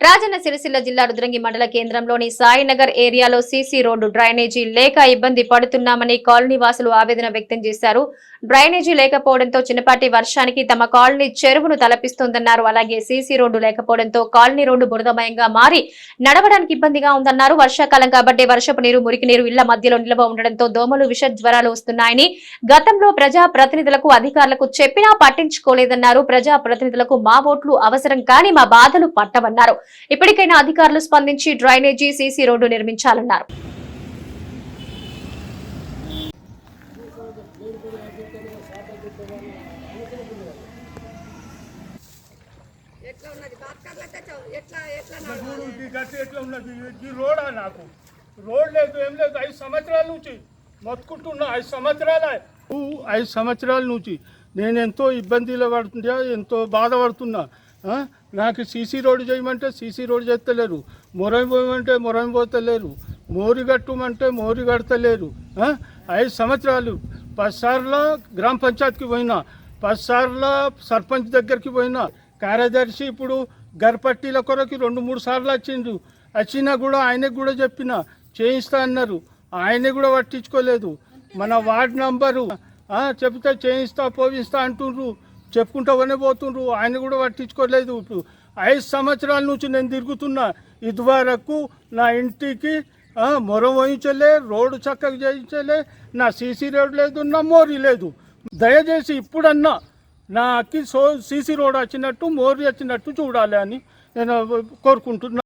రాజన్న సిరిసిల్ల జిల్లా రుద్రంగి మండల కేంద్రంలోని సాయినగర్ ఏరియాలో సీసీ రోడ్డు డ్రైనేజీ లేక ఇబ్బంది పడుతున్నామని కాలనీ వాసులు ఆవేదన వ్యక్తం చేశారు. డ్రైనేజీ లేకపోవడంతో చిన్నపాటి వర్షానికి తమ కాలనీ చెరువును తలపిస్తోందన్నారు. అలాగే సీసీ రోడ్డు లేకపోవడంతో కాలనీ రోడ్డు బురదమయంగా మారి నడవడానికి ఇబ్బందిగా ఉందన్నారు. వర్షాకాలం కాబట్టి వర్షపు నీరు మురికి నీరు ఇళ్ళ మధ్యలో నిల్వ ఉండడంతో దోమలు విష జ్వరాలు వస్తున్నాయని గతంలో ప్రజా ప్రతినిధులకు అధికారులకు చెప్పినా పట్టించుకోలేదన్నారు. ప్రజా ప్రతినిధులకు మా ఓట్లు అవసరం కానీ మా బాధలు పట్టవన్నారు. ఇప్పటికైనా అధికారులు స్పందించి డ్రైనేజీ సీసీ రోడ్డు నిర్మించాలన్నారు నాకు రోడ్ లేదు ఏం లేదు ఐదు సంవత్సరాల నుంచి మొత్తుకుంటున్నా ఐదు సంవత్సరాల ఐదు సంవత్సరాల నుంచి నేను ఎంతో ఇబ్బందిలో పడుతుంటా ఎంతో బాధపడుతున్నా నాకు సీసీ రోడ్డు చేయమంటే సీసీ రోడ్డు చేస్తలేరు. మొరం పోయమంటే మొరం పోతలేరు. మోరి కట్టమంటే మోరి కడతలేరు. ఐదు సంవత్సరాలు పదిసార్లు గ్రామ పంచాయతీకి పోయినా పదిసార్లు సర్పంచ్ దగ్గరికి పోయినా కార్యదర్శి ఇప్పుడు గర్పట్టీల కొరకు రెండు మూడు సార్లు వచ్చిండు. వచ్చినా కూడా ఆయనకు కూడా చెప్పిన చేయిస్తా అన్నారు. ఆయన కూడా పట్టించుకోలేదు. మన వార్డ్ నంబరు చెప్తే చేయిస్తా పోయిస్తా అంటుండ్రు. చెప్పుకుంటామనే పోతుండ్రు. ఆయన కూడా పట్టించుకోలేదు. ఇప్పుడు ఐదు సంవత్సరాల నుంచి నేను తిరుగుతున్నా. ఇదివరకు నా ఇంటికి ఆ, మొరం వహించలే రోడ్డు చక్కగా చేయించలే నా సీసీ రోడ్ లేదు నా మోరీ లేదు. దయచేసి ఇప్పుడన్నా నాకి సో సీసీ రోడ్ వచ్చినట్టు మోరీ వచ్చినట్టు చూడాలి అని నేను కోరుకుంటున్నాను